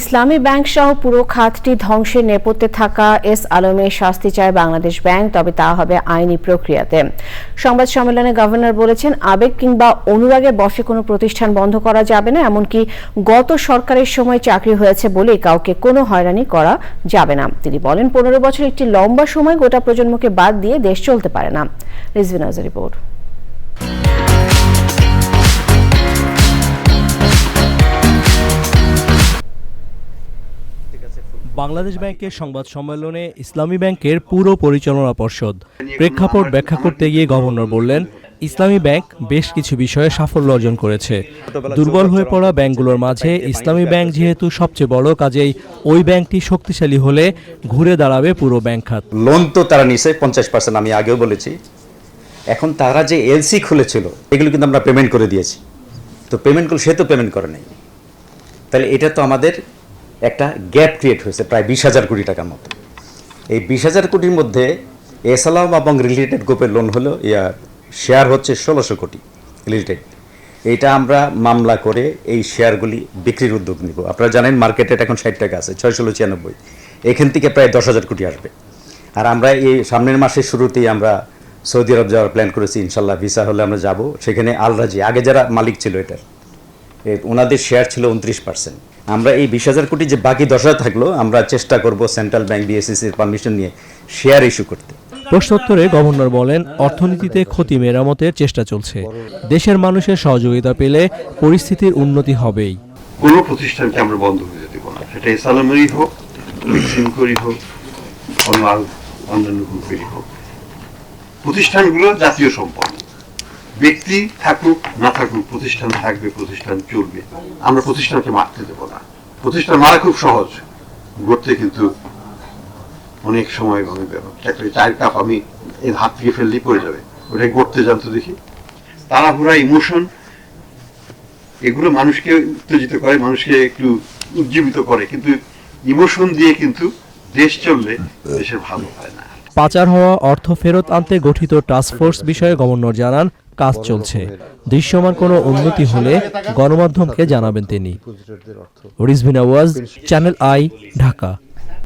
ইসলামী bank সহ পুরো খাতটি ধ্বংসের নেপথ্যে থাকা এস আলমের শাস্তি চায় বাংলাদেশ ব্যাংক, তবে তা হবে আইনি প্রক্রিয়াতে। সংবাদ সম্মেলনে গভর্নর বলেছেন, আবেগ কিংবা অনুরাগে বসে কোনো প্রতিষ্ঠান বন্ধ করা যাবে না, এমনকি গত সরকারের সময় চাকরি হয়েছে বলে কাউকে কোনো হয়রানি করা যাবে না। তিনি বলেন, পনেরো বছর একটি লম্বা সময় গোটা প্রজন্মকে বাদ দিয়ে দেশ চলতে পারে না। রিজভিন আজের রিপোর্ট। বাংলাদেশ ব্যাংকের সংবাদ সম্মেলনে ইসলামী ব্যাংকের পুরো পরিচালনা পর্ষদ প্রেক্ষাপট ব্যাখ্যা করতে গিয়ে গভর্নর বললেন, ইসলামী ব্যাংক বেশ কিছু বিষয়ে সাফল্য অর্জন করেছে। দুর্বল হয়ে পড়া ব্যাংকগুলোর মাঝে ইসলামী ব্যাংক যেহেতু সবচেয়ে বড়, কাজেই ওই ব্যাংকটি শক্তিশালী হলে ঘুরে দাঁড়াবে পুরো ব্যাংক খাত। লোন তো তারা নিছে, পঞ্চাশ পার্সেন্ট আমি আগেও বলেছি। এখন তারা যে এলসি খুলেছিল, এগুলো কিন্তু আমরা পেমেন্ট করে দিয়েছি। তো পেমেন্টগুলো সে তো পেমেন্ট করে নাই। তাহলে এটা তো আমাদের একটা গ্যাপ ক্রিয়েট হয়েছে প্রায় বিশ হাজার কোটি টাকার মতো। এই বিশ হাজার কোটির মধ্যে এসালাম এবং রিলেটেড গ্রুপের লোন হলো ইয়া শেয়ার হচ্ছে ষোলোশো কোটি রিলেটেড। এইটা আমরা মামলা করে এই শেয়ারগুলি বিক্রির উদ্যোগ নিব। আপনারা জানেন মার্কেটে এখন ষাট টাকা আছে ছয় ষোলো ছিয়ানব্বই। এখান থেকে প্রায় দশ হাজার কোটি আসবে। আর আমরা এই সামনের মাসের শুরুতেই আমরা সৌদি আরব যাওয়ার প্ল্যান করেছি, ইনশাল্লাহ ভিসা হলে আমরা যাব। সেখানে আলরাজি, আগে যারা মালিক ছিল এটার ওনাদের শেয়ার ছিল উনত্রিশ পার্সেন্ট আমরা এই বিশ হাজার কোটি যে বাকি দশ হাজার থাকল আমরা চেষ্টা করব সেন্ট্রাল ব্যাংক বিএসসিসির পারমিশন নিয়ে শেয়ার ইস্যু করতে। প্রশ্নোত্তরে গভর্নর বলেন অর্থনীতিতে ক্ষতি মেরামতের চেষ্টা চলছে। দেশের মানুষের সহযোগিতা পেলে পরিস্থিতির উন্নতি হবেই। কোনো প্রতিষ্ঠানকে আমরা বন্ধ হয়ে দেবো না। সেটা এসালামেরই হোক সিমকরি হোক অন্য অন্যান্য গ্রুপেরই হোক। প্রতিষ্ঠানগুলো জাতীয় সম্পদ। ব্যক্তি থাকুক, না থাকুক, প্রতিষ্ঠান থাকবে, প্রতিষ্ঠান চলবে। আমরা প্রতিষ্ঠানকে মারতে দেবো না। প্রতিষ্ঠান মারা খুব সহজ। গড়তে কিন্তু অনেক সময় ব্যাপার একটা চায়ের কাপ আমি এর হাত থেকে ফেললেই পড়ে যাবে। ওটাই গড়তে জানতো দেখি। তাড়াহুড়া, ইমোশন, এগুলো মানুষকে উত্তেজিত করে, মানুষকে একটু উজ্জীবিত করে। কিন্তু ইমোশন দিয়ে কিন্তু দেশ চললে দেশের ভালো হয় না। পাচার হওয়া অর্থ ফেরত আনতে গঠিত টাস্কফোর্স বিষয়ে গভর্নর জানান, কাজ চলছে। দৃশ্যমান কোনো উন্নতি হলে গণমাধ্যমকে জানাবেন তিনি। রিজভিনা ওয়াজ চ্যানেল আই ঢাকা